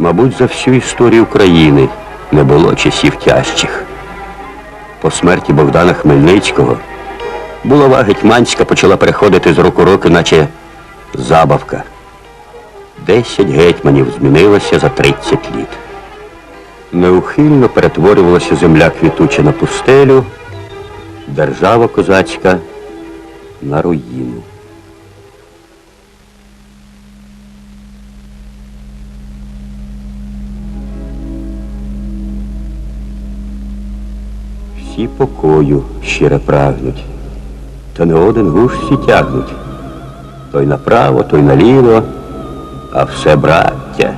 Мабуть, за всю історію України не було часів тяжчих. По смерті Богдана Хмельницького булава гетьманська почала переходити з рук у руки, наче забавка. Десять гетьманів змінилося за 30 літ. Неухильно перетворювалася земля квітуча на пустелю, держава козацька на руїну. Всі покою щире прагнуть, та не один гуш всі тягнуть. Той направо, той наліво, а все браття,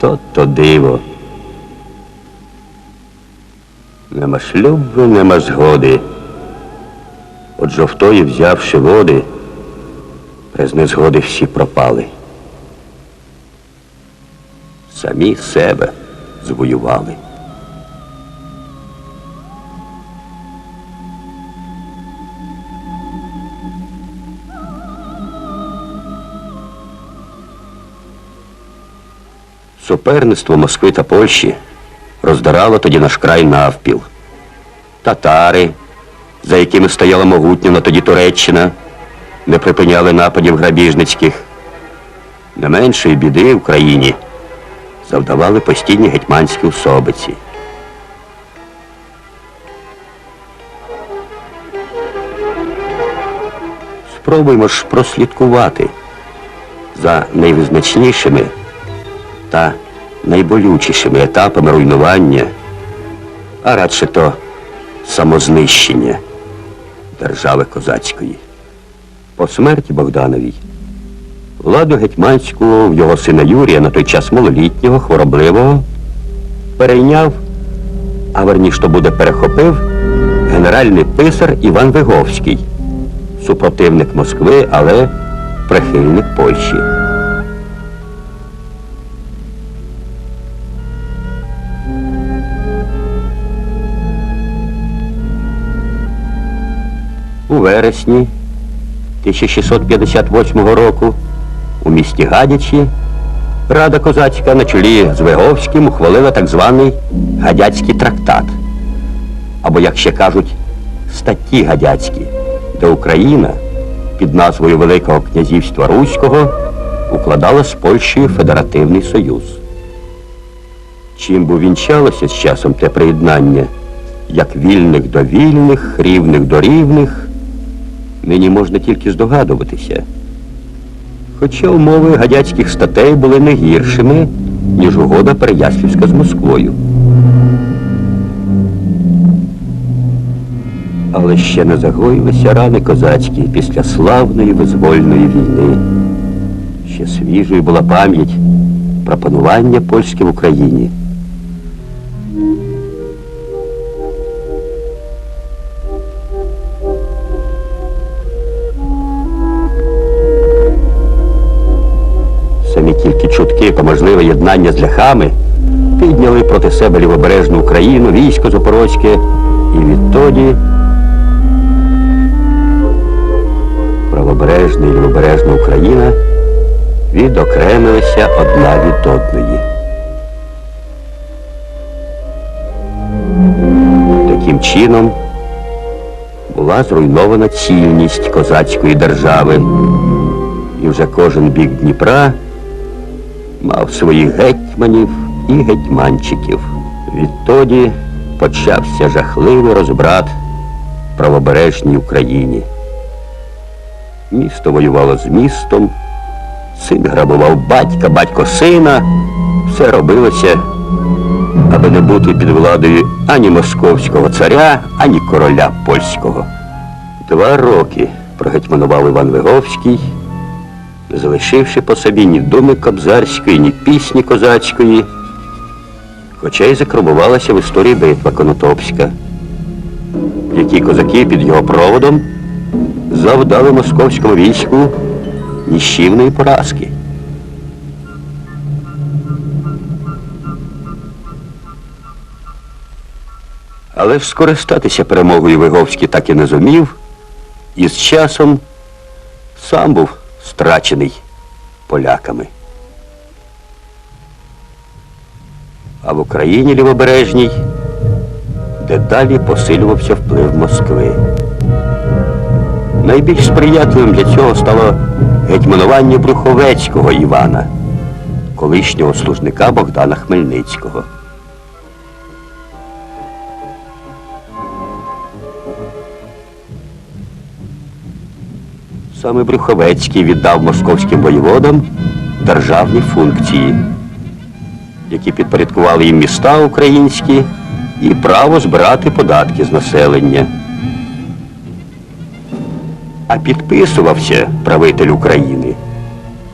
то то диво. Нема шлюбу, нема згоди. От жовтої, взявши води, без незгоди всі пропали. Самі себе звоювали. Суперництво Москви та Польщі роздирало тоді наш край навпіл. Татари, за якими стояла могутня на тоді Туреччина, не припиняли нападів грабіжницьких. Не меншої біди в країні завдавали постійні гетьманські особиці. Спробуймо ж прослідкувати за найвизначнішими та найболючішими етапами руйнування, а радше то самознищення держави козацької. По смерті Богдановій владу гетьманську в його сина Юрія, на той час малолітнього, хворобливого, перейняв, а верніше то буде перехопив генеральний писар Іван Виговський, супротивник Москви, але прихильник Польщі. Вересні 1658 року у місті Гадячі Рада Козацька на чолі з Виговським ухвалила так званий Гадяцький трактат. Або, як ще кажуть, статті Гадяцькі, де Україна під назвою Великого князівства Руського укладала з Польщею Федеративний Союз. Чим бо вінчалося з часом те приєднання, як вільних до вільних, рівних до рівних, нині можна тільки здогадуватися. Хоча умови гадяцьких статей були не гіршими, ніж угода Переяслівська з Москвою. Але ще не загоїлися рани козацькі після славної визвольної війни. Ще свіжою була пам'ять про панування польське в Україні. Самі тільки чутки про можливе єднання з ляхами підняли проти себе лівобережну Україну, військо Запорозьке, і відтоді правобережна і лівобережна Україна відокремилися одна від одної. Таким чином була зруйнована цільність козацької держави, і вже кожен бік Дніпра мав своїх гетьманів і гетьманчиків. Відтоді почався жахливий розбрат в правобережній Україні. Місто воювало з містом, син грабував батька, батько сина. Все робилося, аби не бути під владою ані московського царя, ані короля польського. Два роки прогетьманував Іван Виговський, залишивши по собі ні думи кобзарської, ні пісні козацької, хоча й закромувалася в історії битва Конотопська, в якій козаки під його проводом завдали московському війську ніщівної поразки. Але скористатися перемогою Виговський так і не зумів, і з часом сам був страчений поляками. А в Україні лівобережній дедалі посилювався вплив Москви. Найбільш сприятливим для цього стало гетьманування Брюховецького Івана, колишнього служника Богдана Хмельницького. Саме Брюховецький віддав московським воєводам державні функції, які підпорядкували їм міста українські і право збирати податки з населення. А підписувався правитель України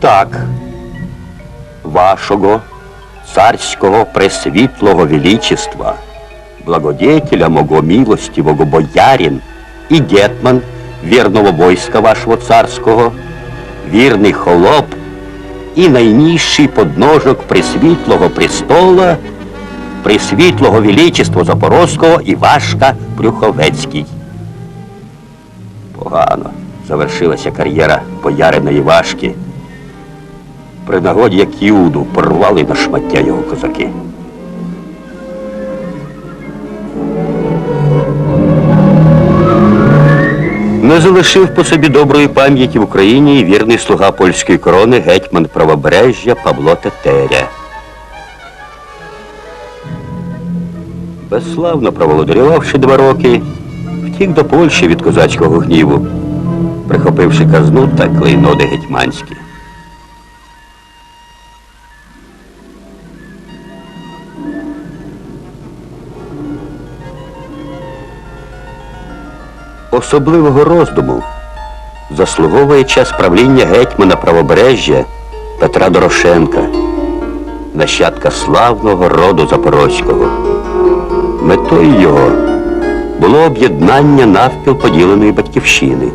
так. Вашого царського пресвітлого величества, благодетеля мого милостивого боярин і гетман вірного войска вашого царського, вірний холоп і найнижчий подножок пресвітлого престола, пресвітлого величества Запорозького Івашка Брюховецький. Погано завершилася кар'єра боярина Івашки. При нагоді, як Іуду, порвали на шмаття його козаки. Не залишив по собі доброї пам'яті в Україні і вірний слуга польської корони гетьман правобережжя Павло Тетеря. Безславно проволодарювавши два роки, втік до Польщі від козацького гніву, прихопивши казну та клейноди гетьманські. Особливого роздуму заслуговує час правління гетьмана правобережжя Петра Дорошенка, нащадка славного роду Запорозького. Метою його було об'єднання навпіл поділеної батьківщини.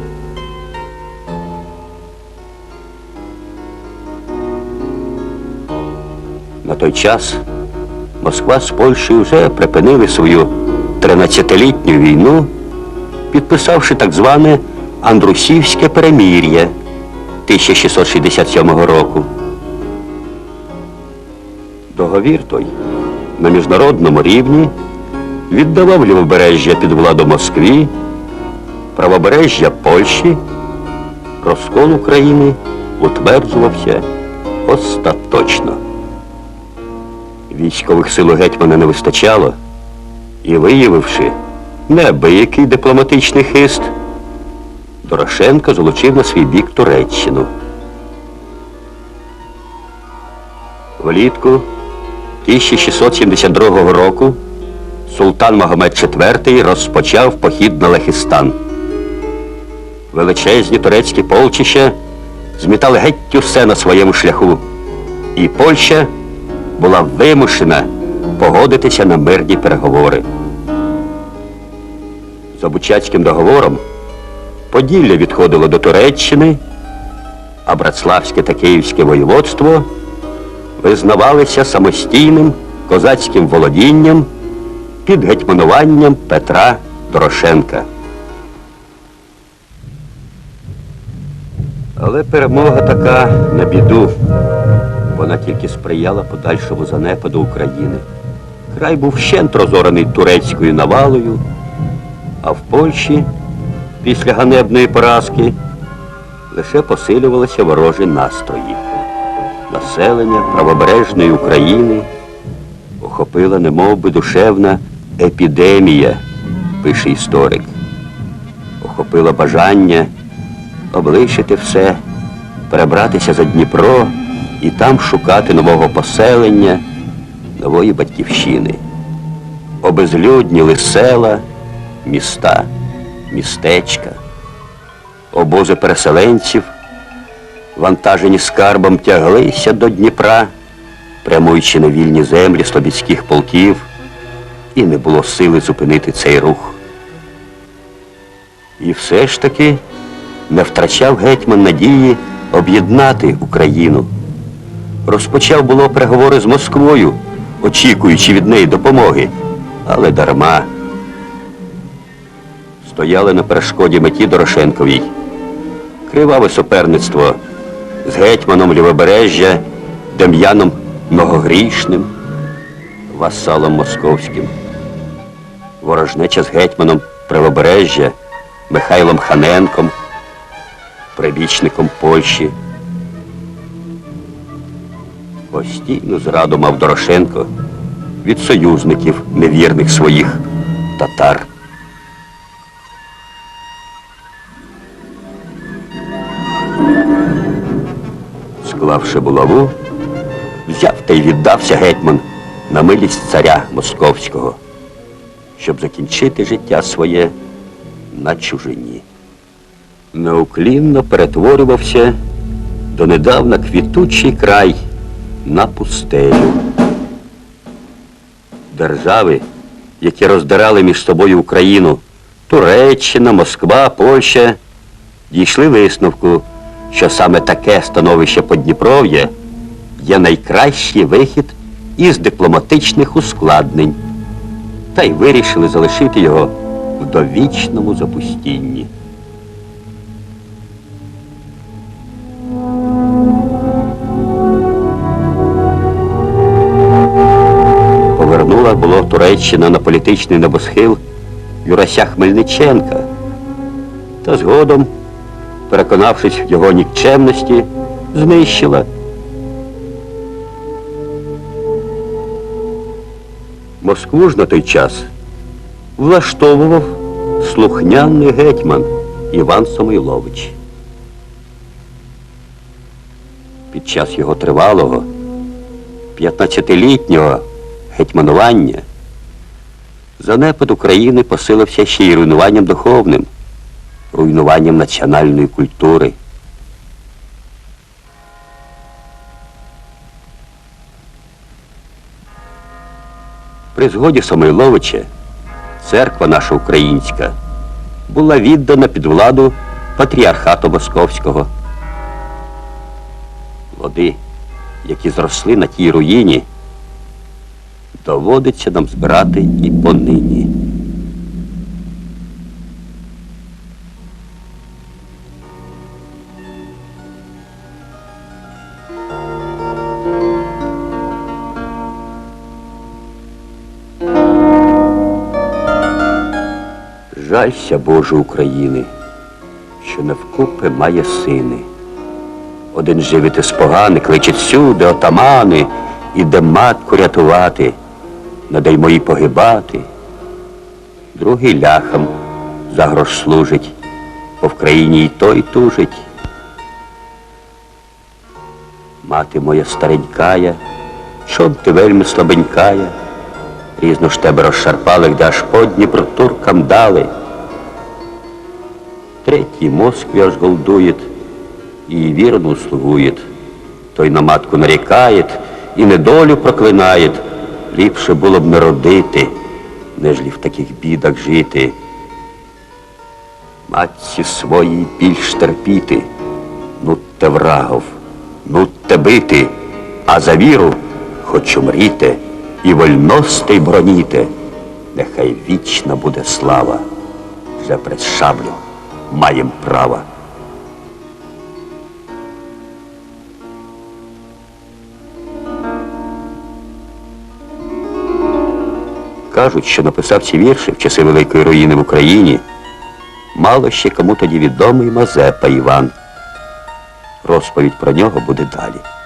На той час Москва з Польщею вже припинили свою 13-літню війну підписавши так зване Андрусівське перемір'я 1667 року. Договір той на міжнародному рівні віддавав лівобережжя під владу Москві, правобережжя Польщі, розкол України утверджувався остаточно. Військових сил гетьмана не вистачало і виявивши неабиякий дипломатичний хист, Дорошенко залучив на свій бік Туреччину. Влітку 1672 року султан Магомед IV розпочав похід на Лехістан. Величезні турецькі полчища змітали геть усе на своєму шляху, і Польща була вимушена погодитися на мирні переговори. За Бучацьким договором Поділля відходило до Туреччини, а Братславське та Київське воєводство визнавалися самостійним козацьким володінням під гетьмануванням Петра Дорошенка. Але перемога така на біду. Вона тільки сприяла подальшому занепаду України. Край був щент розорений турецькою навалою. А в Польщі після ганебної поразки лише посилювалися ворожі настрої. Населення правобережної України охопила немов би душевна епідемія, пише історик. Охопила бажання облишити все, перебратися за Дніпро і там шукати нового поселення, нової батьківщини. Обезлюдніли села міста, містечка, обози переселенців, вантажені скарбом тяглися до Дніпра, прямуючи на вільні землі слобідських полків, і не було сили зупинити цей рух. І все ж таки не втрачав гетьман надії об'єднати Україну. Розпочав було переговори з Москвою, очікуючи від неї допомоги, але дарма стояли на перешкоді меті Дорошенковій. Криваве суперництво з гетьманом Лівобережжя, Дем'яном Многогрішним, васалом московським. Ворожнеча з гетьманом Правобережжя Михайлом Ханенком, прибічником Польщі. Постійну зраду мав Дорошенко від союзників невірних своїх татар. Склавши булаву, взяв та й віддався гетьман на милість царя московського, щоб закінчити життя своє на чужині. Неуклінно перетворювався донедавна квітучий край на пустелю. Держави, які роздирали між собою Україну, Туреччина, Москва, Польща, дійшли висновку, що саме таке становище Подніпров'я є найкращий вихід із дипломатичних ускладнень, та й вирішили залишити його в довічному запустінні. Повернула було Туреччина на політичний небосхил Юрася Хмельниченка. Та згодом, переконавшись в його нікчемності, знищила. Москву ж на той час влаштовував слухняний гетьман Іван Самойлович. Під час його тривалого 15-літнього гетьманування занепад України посилився ще й руйнуванням духовним, руйнуванням національної культури. При згоді Самойловича церква наша українська була віддана під владу патріархату Московського. Води, які зросли на тій руїні, доводиться нам збирати і понині. Жалься, Боже України, що не вкупи має сини. Один живити спогани, кличе сюди, отамани, іде матку рятувати, надай мої погибати. Другий ляхам за грош служить, бо в країні й той тужить. Мати моя старенькая, чом ти вельми слабенькая, різно ж тебе розшарпали, де аж по Дніпро туркам дали. Третій Москві аж голдует, і вірну слугует. Той на матку нарікає і недолю проклинає. Ліпше було б не родити, нежлі в таких бідах жити. Матці своїй більш терпіти, ну те врагов, ну те бити, а за віру хоч умріте і вольностей броніте, нехай вічна буде слава, вже пред шаблю маєм права. Кажуть, що написав ці вірші в часи Великої руїни в Україні. Мало ще кому тоді відомий Мазепа Іван. Розповідь про нього буде далі.